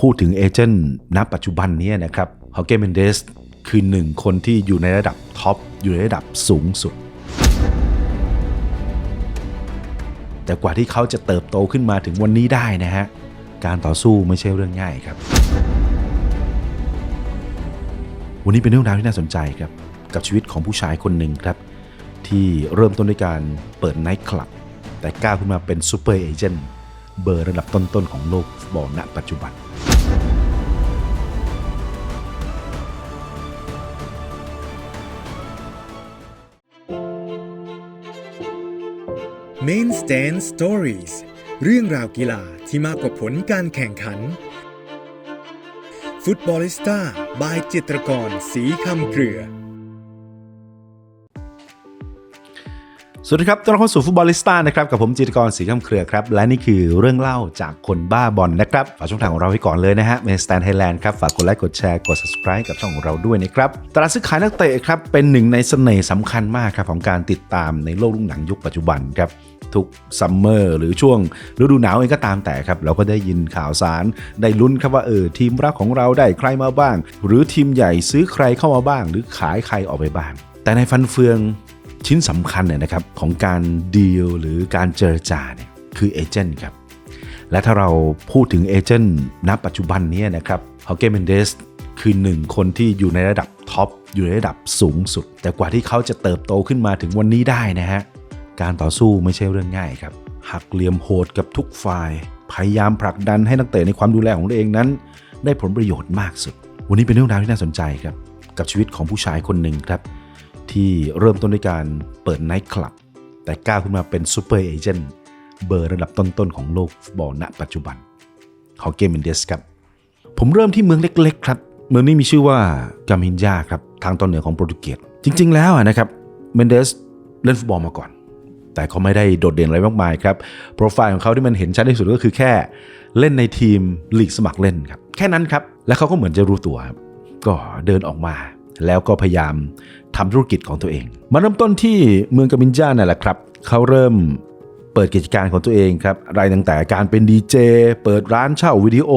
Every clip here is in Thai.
พูดถึงเอเจนต์ณปัจจุบันนี้นะครับฮอเกเมนเดสคือหนึ่งคนที่อยู่ในระดับท็อป อยู่ในระดับสูงสุด แต่กว่าที่เขาจะเติบโตขึ้นมาถึงวันนี้ได้นะฮะ การต่อสู้ไม่ใช่เรื่องง่ายครับ วันนี้เป็นเรื่องราวที่น่าสนใจครับ กับชีวิตของผู้ชายคนหนึ่งครับ ที่เริ่มต้นด้วยการเปิดไนท์คลับ แต่ก้าวขึ้นมาเป็นซูเปอร์เอเจนต์ เบอร์ระดับต้นๆของโลกฟุตบอลณปัจจุบัน Main Stand Stories เรื่องราวกีฬาที่มากกว่าผลการแข่งขัน ฟุตบอลิสต้าบายจิตรกร สีคำเครือ สวัสดีครับต้อนรับเข้าสู่ฟุตบอลลิสต้านะครับ กับผมจิตรกรสีข้ามเครือครับ และนี่คือเรื่องเล่าจากคนบ้าบอลนะครับ ฝากช่องทางของเราไว้ก่อนเลยนะฮะเมนสแตนไทยแลนด์ครับ ฝากกดไลค์ กดแชร์ กด subscribe กับช่องของเราด้วยนะครับ ตลาดซื้อขายนักเตะครับ เป็นหนึ่งในเสน่ห์สำคัญมากครับของการติดตามในโลกลูกหนังยุคปัจจุบันครับทุกซัมเมอร์หรือช่วงฤดูหนาวเองก็ตามแต่ครับ เราก็ได้ยินข่าวสาร ได้ลุ้นครับว่าเออทีมรักของเราได้ใครมาบ้าง หรือทีมใหญ่ซื้อใครเข้ามาบ้าง หรือขายใครออกไปบ้าง แต่ในฟันเฟือง ชิ้นสำคัญเนี่ยนะครับของการดีลหรือการเจรจาเนี่ยคือเอเจนต์ครับและถ้าเราพูดถึงเอเจนต์ณปัจจุบันนี้นะครับฮอเกเมนเดสคือหนึ่งคนที่อยู่ในระดับท็อปอยู่ในระดับสูงสุด แต่กว่าที่เขาจะเติบโตขึ้นมาถึงวันนี้ได้นะฮะการต่อสู้ไม่ใช่เรื่องง่ายครับหักเหลี่ยมโหดกับทุกฝ่าย พยายามผลักดันให้นักเตะในความดูแลของตัวเองนั้น ได้ผลประโยชน์มากสุด วันนี้เป็นเรื่องราวที่น่าสนใจครับ กับชีวิตของผู้ชายคนหนึ่งครับ ที่เริ่มต้นด้วยการเปิดไนท์คลับ แต่ก้าวขึ้นมาเป็นซูเปอร์เอเจนต์เบอร์ระดับต้นๆของโลกฟุตบอลณปัจจุบันฮอเกมเมนเดสครับ ผมเริ่มที่เมืองเล็ก ๆ ครับ เมืองนี้มีชื่อว่ากามินยาครับ ทางตอนเหนือของโปรตุเกสจริง ๆ แล้วนะครับเมนเดสเล่นฟุตบอลมาก่อน แต่เขาไม่ได้โดดเด่นอะไรมากมายครับ โปรไฟล์ของเขาที่มันเห็นชัดที่สุดก็คือแค่เล่นในทีมลีกสมัครเล่นครับ แค่นั้นครับ และเขาก็เหมือนจะรู้ตัวครับก็เดินออกมา แล้วก็พยายามทำธุรกิจของตัวเอง มาเริ่มต้นที่เมืองกามินจานั่นแหละครับ เขาเริ่มเปิดกิจการของตัวเองครับ รายตั้งแต่การเป็นดีเจ เปิดร้านเช่าวิดีโอ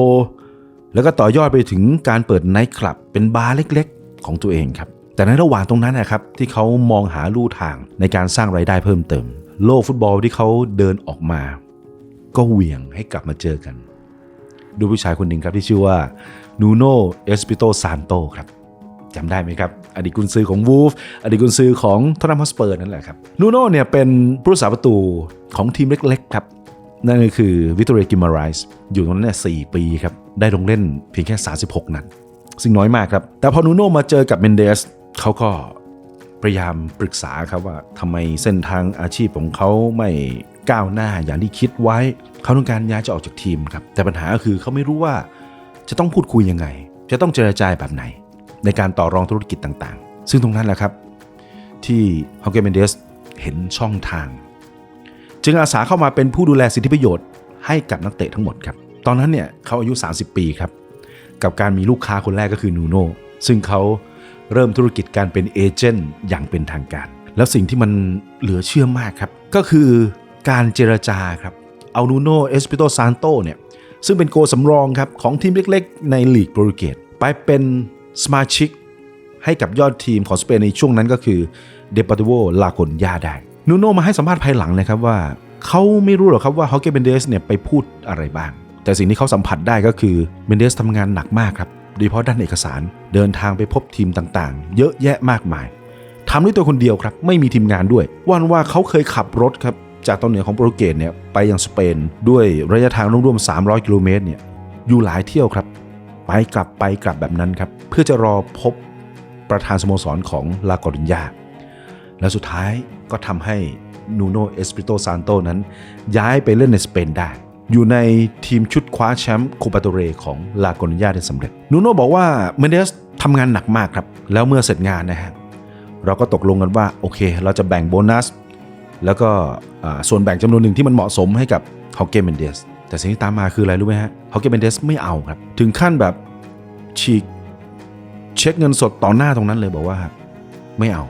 แล้วก็ต่อยอดไปถึงการเปิดไนท์คลับ เป็นบาร์เล็กๆ ของตัวเองครับ แต่ในระหว่างตรงนั้นนะครับที่เขามองหาลู่ทางในการสร้างไรายได้เพิ่มเติม โลกฟุตบอลที่เขาเดินออกมา ก็เหวี่ยงให้กลับมาเจอกัน ดูผู้ชายคนหนึ่งครับที่ชื่อว่านูโนเอสปิโตซานโตครับ จำได้ไหมครับ อดีตกุนซือของวูฟอดีตกุนซือของทอนัมฮอสเปอร์นั่นแหละครับนูโน่เนี่ยเป็นผู้รักษาประตูของทีมเล็กๆครับนั่นก็คือวิตเตอร์กิมาไรส์อยู่ตรงนั้นเนี่ยสปีครับ ได้ลงเล่นเพียงแค่ 36 นัดซึ่งน้อยมากครับ แต่พอนูโน่มาเจอกับเมนเดสเขาก็พยายามปรึกษาครับว่าทำไมเส้นทางอาชีพของเขาไม่ก้าวหน้าอย่างที่คิดไว้ เขาต้องการย้ายจะออกจากทีมครับ แต่ปัญหาก็คือเขาไม่รู้ว่าจะต้องพูดคุยยังไง จะต้องเจรจาแบบไหน ในการต่อรองธุรกิจต่างๆ ซึ่งตรงนั้นแหละครับ ที่ฮอเกเมนเดสเห็นช่องทาง จึงอาสาเข้ามาเป็นผู้ดูแลสิทธิประโยชน์ให้กับนักเตะทั้งหมดครับ ตอนนั้นเนี่ยเขาอายุ 30 ปีครับ กับการมีลูกค้าคนแรกก็คือนูโน่ซึ่งเขาเริ่มธุรกิจการเป็นเอเจนต์อย่างเป็นทางการ แล้วสิ่งที่มันเหลือเชื่อมากครับ ก็คือการเจรจาครับ เอานูโน่เอสปิโตซานโตเนี่ย ซึ่งเป็นโกสำรองครับ ของทีมเล็กๆ ในลีกโปรตุเกสไปเป็น สมาชิกให้กับยอดทีมของสเปนในช่วงนั้นก็คือเดป o ติโวลาโกนยาได้นูโนมาให้สัมภาษณ์ภายหลังนะครับว่าเขาไม่รู้หรอกครับว่าฮอเกเบนเดสเนี่ยไปพูดอะไรบ้าง แต่สิ่งที่เขาสัมผัสได้ก็คือเบนเดสทำงานหนักมากครับโดยเฉพาะด้านเอกสารเดินทางไปพบทีมต่างๆ เยอะแยะมากมายทำด้วยตัวคนเดียวครับ ไม่มีทีมงานด้วย วันว่าเขาเคยขับรถครับจากตอนเหนือของโปรตุเกสเนี่ยไปยังสเปน ด้วยระยะทางรวมๆ300 กิโลเมตรเนี่ยอยู่หลายเที่ยวครับ ไปกลับไปกลับแบบนั้นครับ เพื่อจะรอพบประธานสโมสรของลากอรินยา และสุดท้ายก็ทำให้นูโนเอสปิโตซานโตนั้น ย้ายไปเล่นในสเปนได้ อยู่ในทีมชุดคว้าแชมป์โคปาโตเรของลากอรินยาได้สำเร็จ นูโนบอกว่าเมเดสทำงานหนักมากครับ แล้วเมื่อเสร็จงานนะฮะเราก็ตกลงกันว่าโอเค เราจะแบ่งโบนัส แล้วก็ส่วนแบ่งจำนวนหนึ่งที่มันเหมาะสมให้กับฮอเกเมนเดส แต่สิ่งที่ตามมาคืออะไรรู้ไหมฮะฮอเกเมนเดสไม่เอาครับ ถึงขั้นแบบฉีกเช็คเงินสดต่อหน้าตรงนั้นเลยบอกว่า ไม่เอา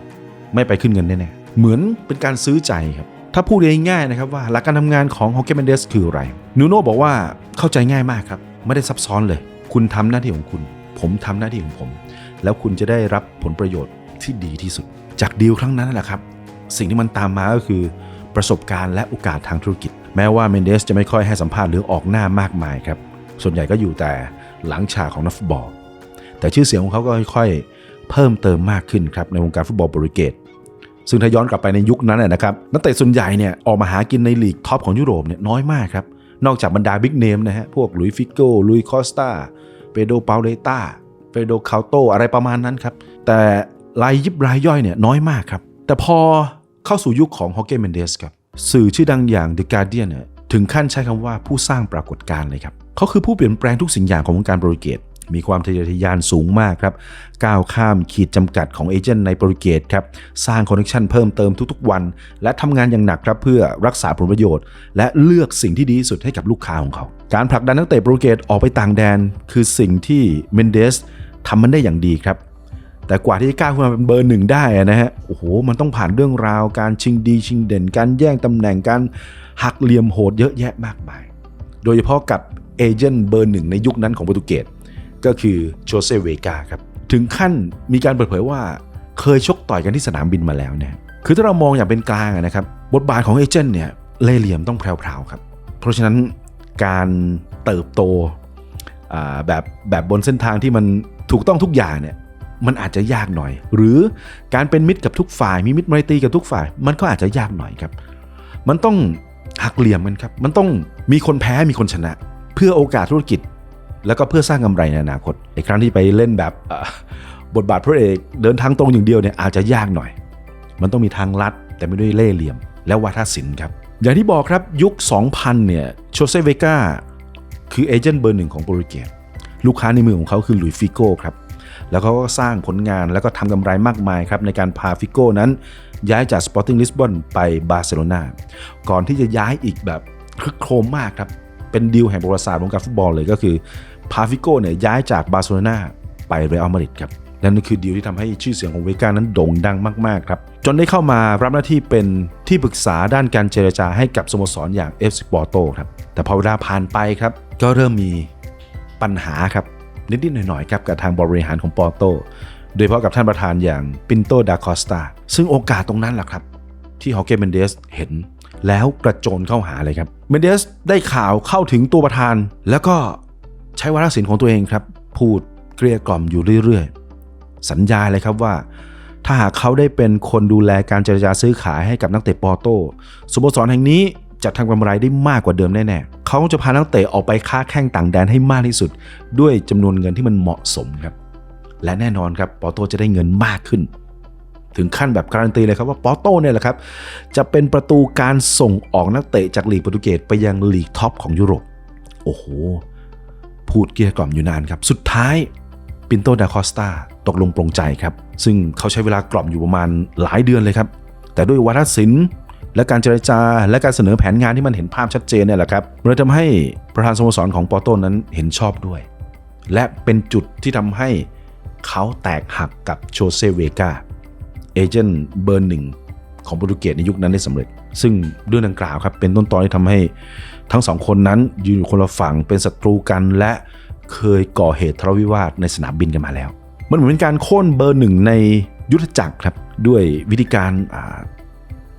ไม่ไปขึ้นเงินแน่ๆเหมือนเป็นการซื้อใจครับ ถ้าพูดง่ายๆนะครับว่าหลักการทำงานของฮอ c เกเมนเดสคืออะไรนูโน่บอกว่าเข้าใจง่ายมากครับ ไม่ได้ซับซ้อนเลย คุณทำหน้าที่ของคุณ ผมทำหน้าที่ของผม แล้วคุณจะได้รับผลประโยชน์ที่ดีที่สุด จากดีลครั้งนั้นแหละครับ สิ่งที่มันตามมาก็คือประสบการณ์และโอกาสทางธุรกิจ แม้ว่าเมนเดสจะไม่ค่อยให้สัมภาษณ์หรือออกหน้ามากมายครับ ส่วนใหญ่ก็อยู่แต่หลังฉากของนักฟุตบอล แต่ชื่อเสียงของเขาก็ค่อยๆ เพิ่มเติมมากขึ้นครับในวงการฟุตบอลโปรตุเกสซึ่งถ้าย้อนกลับไปในยุคนั้นนะนะครับนักเตะส่วนใหญ่เนี่ยออกมาหากินในลีกท็อปของยุโรปเนี่ยน้อยมากครับ นอกจากบรรดาบิ๊กเนมนะฮะ พวกลุยฟิโก้ลุยคอสตาเปโดเปาเลตาเปโดคาโตอะไรประมาณนั้นครับ แต่รายยิบรายย่อยเนี่ยน้อยมากครับ แต่พอเข้าสู่ยุคของฮอ g เกเมนเดสครับ สื่อชื่อดังอย่าง The Guardian เนี่ยถึงขั้นใช้คำว่าผู้สร้างปรากฏการณ์เลยครับเขาคือผู้เปลี่ยนแปลงทุกสิ่งอย่างของวงการโปรตุเกสมีความทะเยอทะยานสูงมากครับ ก้าวข้ามขีดจำกัดของเอเจนต์ในโปรตุเกสครับ สร้างคอนเนคชันเพิ่มเติมทุกๆวัน และทำงานอย่างหนักครับเพื่อรักษาผลประโยชน์ และเลือกสิ่งที่ดีที่สุดให้กับลูกค้าของเขา การผลักดันนักเตะโปรตุเกสออกไปต่างแดน คือสิ่งที่เมนเดสทำมันได้อย่างดีครับ แต่กว่าที่จะก้าวขึ้นมาเป็นเบอร์หนึ่งได้นะฮะ โอ้โห มันต้องผ่านเรื่องราว การชิงดีชิงเด่น การแย่งตำแหน่ง การหักเหลี่ยมโหดเยอะแยะมากมาย โดยเฉพาะกับเอเจนต์เบอร์หนึ่งในยุคนั้นของโปรตุเกส ก็คือโจเซเวกาครับ ถึงขั้นมีการเปิดเผยว่าเคยชกต่อยกันที่สนามบินมาแล้วเนี่ย คือถ้าเรามองอย่างเป็นกลางนะครับ บทบาทของเอเจนต์เนี่ย เล่เหลี่ยมต้องแพรวๆครับ เพราะฉะนั้นการเติบโตแบบแบบบนเส้นทางที่มันถูกต้องทุกอย่างเนี่ย มันอาจจะยากหน่อย หรือการเป็นมิตรกับทุกฝ่าย มีมิตรไมตรีกับทุกฝ่าย มันก็อาจจะยากหน่อยครับ มันต้องหักเหลี่ยมกันครับ มันต้องมีคนแพ้มีคนชนะ เพื่อโอกาสธุรกิจ แล้วก็เพื่อสร้างกำไรในอนาคตไอ้ครั้งที่ไปเล่นแบบบทบาทพระเอกเดินทางตรงอย่างเดียวเนี่ยอาจจะยากหน่อย มันต้องมีทางลัดแต่ไม่ด้วยเล่ห์เหลี่ยม และวาทศิลป์ครับอย่างที่บอกครับยุค 2000 เนี่ยโชเซเวกาคือเอเจนต์เบอร์หนึ่งของโปรตุเกสลูกค้าในมือของเขาคือหลุยส์ฟิโก้ครับ แล้วเขาก็สร้างผลงานแล้วก็ทำกำไรมากมายครับในการพาฟิโก้นั้น ย้ายจาก Sporting Lisbon ไปบาร์เซโลนาก่อนที่จะย้ายอีกแบบคลึกโครมมากครับ เป็นดีลแห่งประวัติศาสตร์วงการฟุตบอลเลยก็คือพาฟิโก้เนี่ยย้ายจากบาร์เซโลนาไปเรอัลมาดริดครับนั่นคือดีลที่ทำให้ชื่อเสียงของเวก้านั้นโด่งดังมาก ๆ ครับ จนได้เข้ามารับหน้าที่เป็นที่ปรึกษาด้านการเจรจาให้กับสโมสรอย่าง FC Porto ครับ แต่พอเวลาผ่านไปครับ ก็เริ่มมีปัญหาครับ นิดๆหน่อยๆครับกับทางบริหารของปอร์โต โดยเฉพาะกับท่านประธานอย่างปินโตดาคอสตาซึ่งโอกาสตรงนั้นแหละครับ ที่ฮอเกเมนเดสเห็นแล้วกระโจนเข้าหาเลยครับเมนเดสได้ข่าวเข้าถึงตัวประธาน แล้วก็ใช้วาทศิลป์ของตัวเองครับ พูดเกลี้ยกล่อมอยู่เรื่อยๆ สัญญาเลยครับว่า ถ้าหากเขาได้เป็นคนดูแลการเจรจาซื้อขายให้กับนักเตะปอร์โตสโมสรแห่งนี้ จะทำกำไรได้มากกว่าเดิมแน่ๆเขาจะพานักเตะออกไปค้าแข่งต่างแดนให้มากที่สุด ด้วยจำนวนเงินที่มันเหมาะสมครับ และแน่นอนครับปอโตจะได้เงินมากขึ้น ถึงขั้นแบบการันตีเลยครับว่าปอโตเนี่ยแหละครับ จะเป็นประตูการส่งออกนักเตะจากลีกโปรตุเกสไปยังลีกท็อปของยุโรป โอ้โห พูดเกลี้ยกล่อมอยู่นานครับ สุดท้ายปินโตดาคอสตาตกลงปรงใจครับ ซึ่งเขาใช้เวลากล่อมอยู่ประมาณหลายเดือนเลยครับ แต่ด้วยวัฒนศิลป์ และการเจรจา และการเสนอแผนงานที่มันเห็นภาพชัดเจนเนี่ยแหละครับมันเลยทำให้ประธานสโมสรของปอโตนั้นเห็นชอบด้วย และเป็นจุดที่ทำให้เขาแตกหักกับโชเซเวกาเอเจนต์เบอร์หนึ่งของโปรตุเกสในยุคนั้นได้สำเร็จ ซึ่งเรื่องดังกล่าวครับเป็นต้นตอนที่ทำให้ทั้งสองคนนั้นยืนอยู่คนละฝั่งเป็นศัตรูกันและเคยก่อเหตุทะเลาะวิวาทในสนามบินกันมาแล้ว มันเหมือนเป็นการโค่นเบอร์หนึ่งในยุทธจักรครับด้วยวิธีการ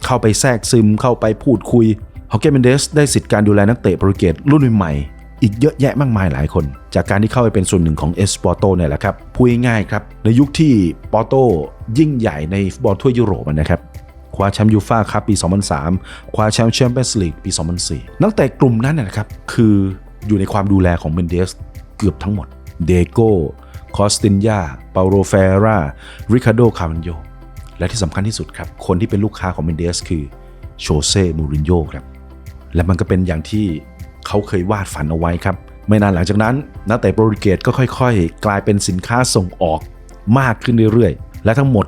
เข้าไปแทรกซึมเข้าไปพูดคุยฮอเกเมนเดสได้สิทธิ์การดูแลนักเตะโปรตุเกสรุ่นใหม่อีกเยอะแยะมากมายหลายคน จากการที่เข้าไปเป็นส่วนหนึ่งของเอสปอร์โตเนี่ยแหละครับพูดง่ายๆครับ ในยุคที่ปอร์โตยิ่งใหญ่ในฟุตบอลทั่วยุโรปนะครับคว้าแชมป์ยูฟ่าครับปี 2003 คว้าแชมป์แชมเปี้ยนส์ลีกปี 2004 นักเตะกลุ่มนั้นนะครับ คืออยู่ในความดูแลของเมนเดสเกือบทั้งหมด เดโก้ คอสตินยาเปาโรเฟรา ริคาโด คาวันโย และที่สำคัญที่สุดครับ คนที่เป็นลูกค้าของเมนเดสคือโชเซ่มูรินโญ่ครับ และมันก็เป็นอย่างที่เขาเคยวาดฝันเอาไว้ครับ ไม่นานหลังจากนั้นนักเตะโปรตุเกสก็ค่อยๆ กลายเป็นสินค้าส่งออกมากขึ้นเรื่อยๆ และทั้งหมด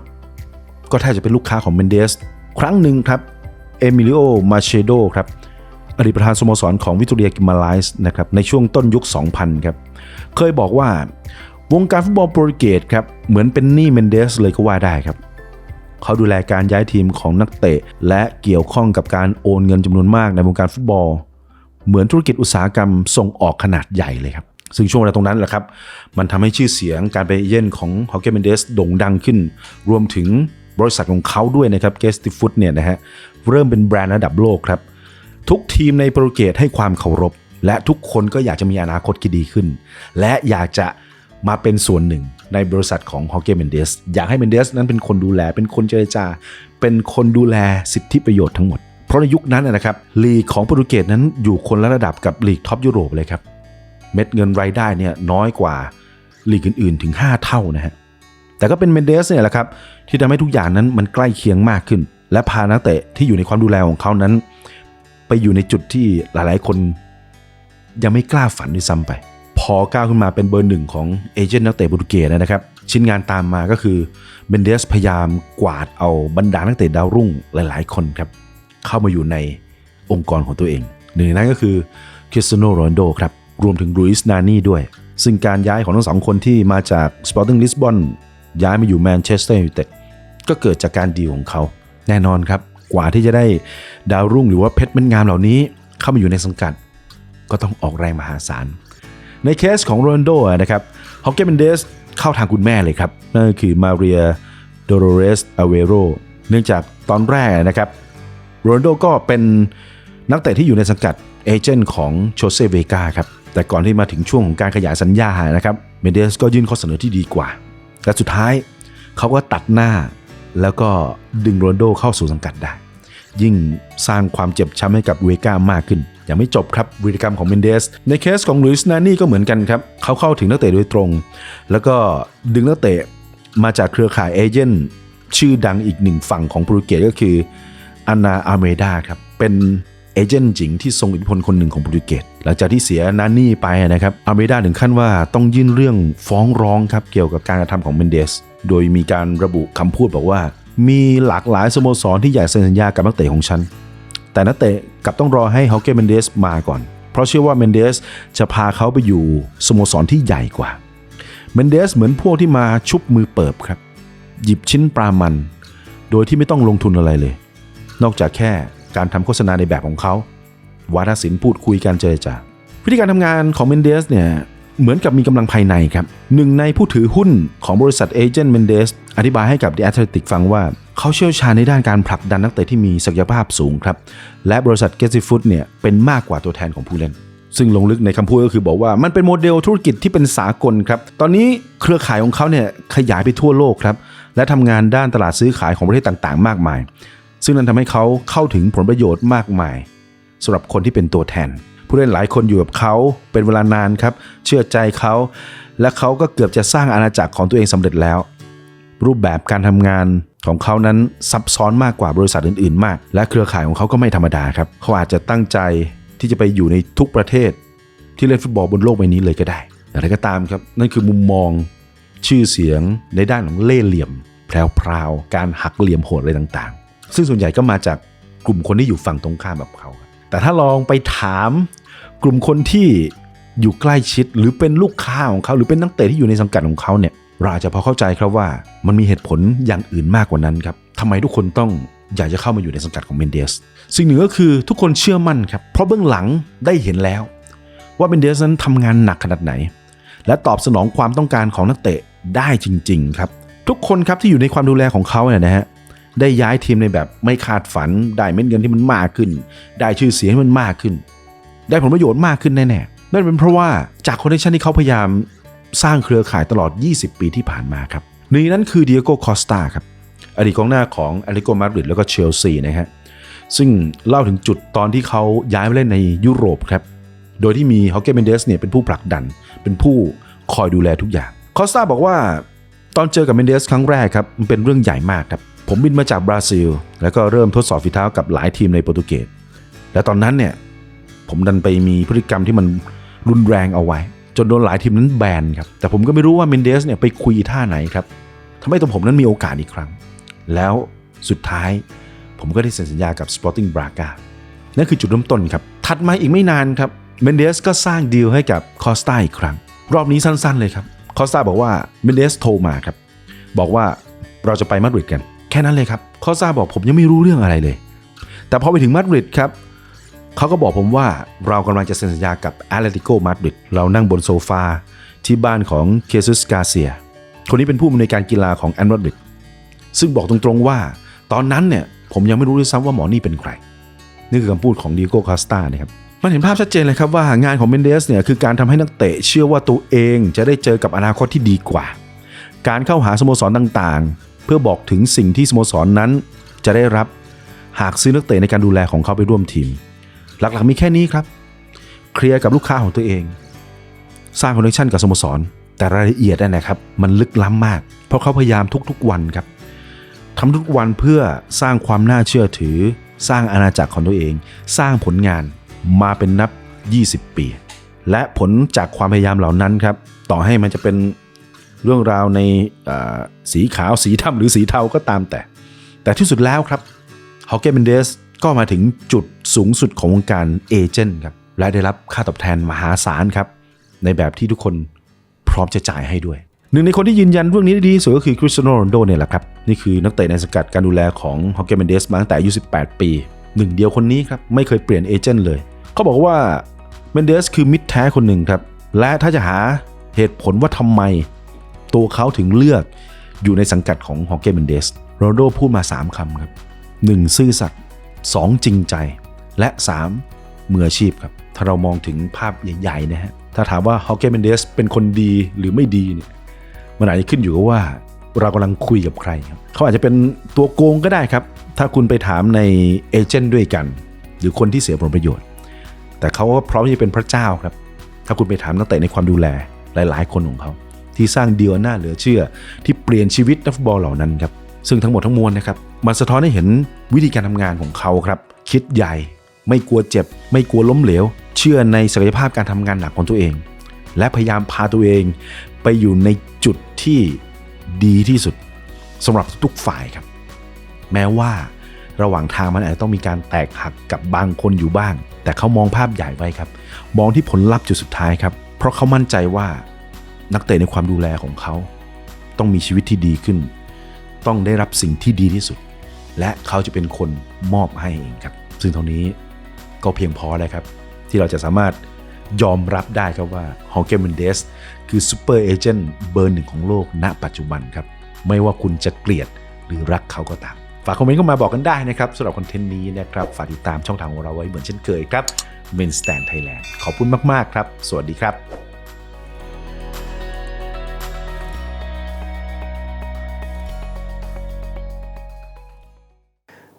ก็แทบจะเป็นลูกค้าของเมนเดส ครั้งหนึ่งครับเอมิลิโอ มาเชโดครับอดีตประธานสโมสรของวิต o เรียกิมาไลส์นะครับในช่วงต้นยุค 2000 ครับ เคยบอกว่าวงการฟุตบอลโปรตุเกสครับ เหมือนเป็นหนี้เมนเดสเลยก็ว่าได้ครับ เขาดูแลการย้ายทีมของนักเตะ และเกี่ยวข้องกับการโอนเงินจำนวนมากในวงการฟุตบอล เหมือนธุรกิจอุตสาหกรรมส่งออกขนาดใหญ่เลยครับซึ่งช่วงเวลาตรงนั้นแหละครับ มันทำให้ชื่อเสียงการเป็นเย่นของฮอเกเ n นเดสโด่งดังขึ้น รวมถึงบริษัทของเขาด้วยนะครับเกสติฟุตเนี่ยนะฮะ เริ่มเป็นแบรนด์ระดับโลกครับ ทุกทีมในโปรตุเกสให้ความเคารพ และทุกคนก็อยากจะมีอนาคตที่ดีขึ้น และอยากจะมาเป็นส่วนหนึ่ง ในบริษัทของฮอเกเ n นเดสอยากให้เมนเดสนั้นเป็นคนดูแล เป็นคนเจรจา เป็นคนดูแลสิทธิประโยชน์ทั้งหมด เพราะในยุคนั้นนะนะครับลีกของโปรตุเกสนั้นอยู่คนละระดับกับลีกท็อปยุโรปเลยครับ เม็ดเงินรายได้เนี่ยน้อยกว่าลีกอื่น ๆ ถึง 5 เท่านะฮะแต่ก็เป็นเมนเดสเนี่ยแหละครับที่ทำให้ทุกอย่างนั้นมันใกล้เคียงมากขึ้น และพานักเตะที่อยู่ในความดูแลของเขานั้น ไปอยู่ในจุดที่หลายๆ คนยังไม่กล้าฝันด้วยซ้ำไป พอก้าวขึ้นมาเป็นเบอร์หนึ่งของเอเจนต์นักเตะโปรตุเกสนะครับ ชิ้นงานตามมาก็คือเมนเดสพยายามกวาดเอาบรรดานักเตะดาวรุ่งหลาย ๆ คนครับ เข้ามาอยู่ในองค์กรของตัวเอง หนึ่งในนั้นก็คือคริสเตียโนโรนัลโดครับ รวมถึงลุยส์นานี่ด้วย ซึ่งการย้ายของทั้งสองคนที่มาจาก Sporting Lisbon ย้ายมาอยู่แมนเชสเตอร์ยูไนเต็ดก็เกิดจากการดีของเขา แน่นอนครับ กว่าที่จะได้ดาวรุ่งหรือว่าเพชรเม็ดงามเหล่านี้เข้ามาอยู่ในสังกัด ก็ต้องออกแรงมหาศาล ในเคสของโรนโดนะครับฮอกเก m เ n นเดสเข้าทางคุณแม่เลยครับ นั่นคือมาเรียโดโรเรสอเวโรเนื่องจากตอนแรกนะครับโรนโดก็เป็นนักเตะที่อยู่ในสังกัดเอเจนต์ของโชเซเวกาครับ แต่ก่อนที่มาถึงช่วงของการขยายสัญญานะครับเมเดสก็ยื่นข้อเสนอที่ดีกว่า และสุดท้ายเขาก็ตัดหน้าแล้วก็ดึงโรนโดเข้าสู่สังกัดได้ ยิ่งสร้างความเจ็บช้ำให้กับเวก้ามากขึ้น ยังไม่จบครับวิธีกรรมของเมนเดส ในเคสของลุยส์นานี่ก็เหมือนกันครับ เขาเข้าถึงนักเตะโดยตรง แล้วก็ดึงนักเตะมาจากเครือข่ายเอเจนต์ชื่อดังอีกหนึ่งฝั่งของโปรตุเกสก็คืออานาอาเมดาครับ เป็นเอเจนต์หญิงที่ทรงอิทธิพลคนหนึ่งของโปรตุเกส หลังจากที่เสียนานี่ไปนะครับอาเมดาถึงขั้นว่าต้องยื่นเรื่องฟ้องร้องครับเกี่ยวกับการกระทำของเมนเดส โดยมีการระบุคำพูดบอกว่า มีหลากหลายสโมสรที่อยากเซ็นสัญญากับนักเตะของฉัน แต่นักเตะกับต้องรอให้ฮอเกเ n นเดสมาก่อน เพราะเชื่อว่าเมนเดสจะพาเขาไปอยู่สโมสรที่ใหญ่กว่า เมนเดสเหมือนพวกที่มาชุบมือเปิบครับ หยิบชิ้นปลามัน โดยที่ไม่ต้องลงทุนอะไรเลย นอกจากแค่การทำโฆษณาในแบบของเขาวาทศิลป์พูดคุยการเจรจาวิธีการทำงานของเมนเดสเนี่ยเหมือนกับมีกำลังภายในครับหนึ่งในผู้ถือหุ้นของบริษัทเอเจนต์เมนเดส อธิบายให้กับ The Athletic ฟังว่าเขาเชี่ยวชาญในด้านการผลักดันนักเตะที่มีศักยภาพสูงครับ และบริษัทเกสซิฟุตเนี่ยเป็นมากกว่าตัวแทนของผู้เล่น ซึ่งลงลึกในคำพูดก็คือบอกว่ามันเป็นโมเดลธุรกิจที่เป็นสากลครับ ตอนนี้เครือข่ายของเขาเนี่ยขยายไปทั่วโลกครับ และทำงานด้านตลาดซื้อขายของประเทศต่างๆ มากมาย ซึ่งนั่นทำให้เขาเข้าถึงผลประโยชน์มากมายสำหรับคนที่เป็นตัวแทน ผู้เล่นหลายคนอยู่กับเขาเป็นเวลานานครับเชื่อใจเขาและเขาก็เกือบจะสร้างอาณาจักรของตัวเองสำเร็จแล้ว รูปแบบการทำงานของเขานั้นซับซ้อนมากกว่าบริษัทอื่น ๆ มาก และเครือข่ายของเขาก็ไม่ธรรมดาครับ เขาอาจจะตั้งใจที่จะไปอยู่ในทุกประเทศ ที่เล่นฟุตบอลบนโลกใบนี้เลยก็ได้อะไรก็ตามครับ นั่นคือมุมมองชื่อเสียงในด้านของเล่ห์เหลี่ยมแพรวๆการหักเหลี่ยมโหดอะไรต่างๆ ซึ่งส่วนใหญ่ก็มาจากกลุ่มคนที่อยู่ฝั่งตรงข้ามแบบเขา แต่ถ้าลองไปถามกลุ่มคนที่อยู่ใกล้ชิดหรือเป็นลูกค้าของเขา หรือเป็นนักเตะที่อยู่ในสังกัดของเขาเนี่ย เราอาจจะพอเข้าใจครับว่ามันมีเหตุผลอย่างอื่นมากกว่านั้นครับทำไมทุกคนต้องอยากจะเข้ามาอยู่ในสังกัดของเมนเดสสิ่งหนึ่งก็คือทุกคนเชื่อมั่นครับ เพราะเบื้องหลังได้เห็นแล้ว ว่าเมนเดสนั้นทำงานหนักขนาดไหน และตอบสนองความต้องการของนักเตะได้จริง ๆ ครับ ทุกคนครับที่อยู่ในความดูแลของเขาเนี่ยนะฮะได้ย้ายทีมในแบบไม่คาดฝัน ได้เม็ดเงินที่มันมากขึ้น ได้ชื่อเสียงที่มันมากขึ้น ได้ผลประโยชน์มากขึ้นแน่ๆนั่นเป็นเพราะว่าจากคอนเนคชันที่เขาพยายาม สร้างเครือข่ายตลอด 20 ปีที่ผ่านมาครับหนึ่งนั้นคือเดียโก้คอสตาครับอดีตกองหน้าของอาริโกมาดริดแล้วก็เชลซีนะฮะซึ่งเล่าถึงจุดตอนที่เขาย้ายมาเล่นในยุโรปครับโดยที่มีฮอกเกเมนเดสเนี่ยเป็นผู้ผลักดัน เป็นผู้คอยดูแลทุกอย่างคอสตาบอกว่าตอนเจอกับเมนเดสครั้งแรกครับมันเป็นเรื่องใหญ่มากครับ ผมบินมาจากบราซิล แล้วก็เริ่มทดสอบฝีเท้ากับหลายทีมในโปรตุเกสและตอนนั้นเนี่ยผมดันไปมีพฤติกรรมที่มันรุนแรงเอาไว้ จนโดนหลายทีมนั้นแบนครับ แต่ผมก็ไม่รู้ว่าเมนเดสเนี่ยไปคุยท่าไหนครับทำให้ตัวผมนั้นมีโอกาสอีกครั้ง แล้วสุดท้าย ผมก็ได้เซ็นสัญญากับ Sporting Braga นั่นคือจุดเริ่มต้นครับ ถัดมาอีกไม่นานครับเมนเดสก็สร้างดีลให้กับคอสตาอีกครั้ง รอบนี้สั้นๆเลยครับคอสตาบอกว่าเมนเดสโทรมาครับ บอกว่าเราจะไปมาดริดกัน แค่นั้นเลยครับคอสตาบอกผมยังไม่รู้เรื่องอะไรเลย แต่พอไปถึงมาดริดครับ เขาก็บอกผมว่าเรากำลังจะเซ็นสัญญากับแอตเลติโกมาดริดเรานั่งบนโซฟาที่บ้านของเคซุสกาเซีย คนนี้เป็นผู้อำนวยการกีฬาของแอนมาดริดซึ่งบอกตรงๆว่า ตอนนั้นเนี่ยผมยังไม่รู้ด้วยซ้ำว่าหมอนี่เป็นใคร นี่คือคำพูดของดิโก้คาสตานะครับมันเห็นภาพชัดเจนเลยครับว่างานของเมนเดสเนี่ยคือการทำให้นักเตะเชื่อว่าตัวเองจะได้เจอกับอนาคตที่ดีกว่า การเข้าหาสโมสรต่างๆ เพื่อบอกถึงสิ่งที่สโมสรนนั้นจะได้รับหากซื้อนักเตะในการดูแลของเขาไปร่วมทีม หลักๆมีแค่นี้ครับ เคลียร์กับลูกค้าของตัวเอง สร้างคอนเนคชั่นกับสโมสร แต่รายละเอียดนะนะครับ มันลึกล้ำมาก เพราะเขาพยายามทุกๆวันครับทำทุกวันเพื่อสร้างความน่าเชื่อถือ สร้างอาณาจักรของตัวเอง สร้างผลงานมาเป็นนับ 20 ปี และผลจากความพยายามเหล่านั้นครับ ต่อให้มันจะเป็นเรื่องราวในสีขาวสีดำหรือสีเทาก็ตามแต่ แต่ที่สุดแล้วครับฮอกเก m เ n นเดสก็มาถึงจุด สูงสุดของวงการเอเจนต์ครับและได้รับค่าตอบแทนมหาศาลครับในแบบที่ทุกคนพร้อมจะจ่ายให้ด้วย หนึ่งในคนที่ยืนยันเรื่องนี้ได้ดีสุดก็คือคริสเตียโนโรนลโดเนี่ยแหละครับนี่คือนักเตะในสกัดการดูแลของฮอกเกเ n นเดสมาตั้งแต่อายุ18 ปี หนึ่งเดียวคนนี้ครับไม่เคยเปลี่ยนเอเจนต์เลยเขาบอกว่าเมนเดสคือมิตรแท้คนหนึ่งครับและถ้าจะหาเหตุผลว่าทำไม ตัวเขาถึงเลือกอยู่ในสังกัดของฮอกเกเ n นเดสโรนลโดพูดมา 3คำครับ 1. ซื่อสัตย์ 2. จริงใจ และ 3. มืออาชีพครับ ถ้าเรามองถึงภาพใหญ่ๆนะฮะ ถ้าถามว่าฮอกเกเ n นเดสเป็นคนดีหรือไม่ดีเนี่ย มันอาจจะขึ้นอยู่กับว่าเรากำลังคุยกับใครครับ เขาอาจจะเป็นตัวโกงก็ได้ครับ ถ้าคุณไปถามในเอเจนต์ด้วยกัน หรือคนที่เสียผลประโยชน์ แต่เขาก็พร้อมที่จะเป็นพระเจ้าครับ ถ้าคุณไปถามนักเตะในความดูแลหลายๆ คนของเขา ที่สร้างเดียวหน้าเหลือเชื่อ ที่เปลี่ยนชีวิตนักฟุตบอลเหล่านั้นครับ ซึ่งทั้งหมดทั้งมวลนะครับ มันสะท้อนให้เห็นวิธีการทำงานของเขาครับ คิดใหญ่ ไม่กลัวเจ็บ ไม่กลัวล้มเหลว เชื่อในศักยภาพการทำงานหนักของตัวเอง และพยายามพาตัวเองไปอยู่ในจุดที่ดีที่สุดสำหรับทุกฝ่ายครับ แม้ว่าระหว่างทางมันอาจจะต้องมีการแตกหักกับบางคนอยู่บ้าง แต่เขามองภาพใหญ่ไว้ครับ มองที่ผลลัพธ์จุดสุดท้ายครับ เพราะเขามั่นใจว่านักเตะในความดูแลของเขา ต้องมีชีวิตที่ดีขึ้น ต้องได้รับสิ่งที่ดีที่สุด และเขาจะเป็นคนมอบให้เองครับ ซึ่งเท่านี้ ก็เพียงพอแล้วครับ ที่เราจะสามารถยอมรับได้ครับว่าฮอเก m เ n นเดสคือซูเปอร์เอเจนต์เบอร์หนึ่งของโลกณ ปัจจุบันครับ ไม่ว่าคุณจะเกลียดหรือรักเขาก็ตาม ฝากคอมเมนต์เข้ามาบอกกันได้นะครับสำหรับคอนเทนต์นี้นะครับ ฝากติดตามช่องทางของเราไว้เหมือนเช่นเคยครับ Men Stand Thailand ขอบคุณมาก ๆ ครับ สวัสดีครับ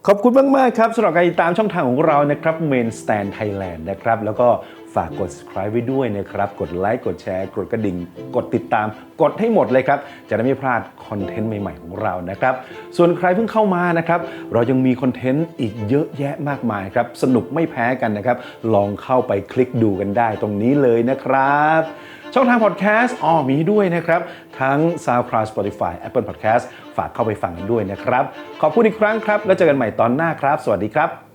ขอบคุณมาก ๆ ครับสำหรับการติดตามช่องทางของเรานะครับ Main Stand Thailand นะครับ แล้วก็ฝากกด subscribe ไว้ด้วยนะครับ กดไลค์ กดแชร์ กดกระดิ่ง กดติดตาม กดให้หมดเลยครับ จะได้ไม่พลาดคอนเทนต์ใหม่ ๆ ของเรานะครับ ส่วนใครเพิ่งเข้ามานะครับ เรายังมีคอนเทนต์อีกเยอะแยะมากมายครับ สนุกไม่แพ้กันนะครับ ลองเข้าไปคลิกดูกันได้ตรงนี้เลยนะครับช่องทางพอดแคสต์อ๋อมีด้วยนะครับ ทั้ง SoundCloud Spotify Apple Podcast ฝากเข้าไปฟังกันด้วยนะครับ ขอบคุณอีกครั้งครับ แล้วเจอกันใหม่ตอนหน้าครับ สวัสดีครับ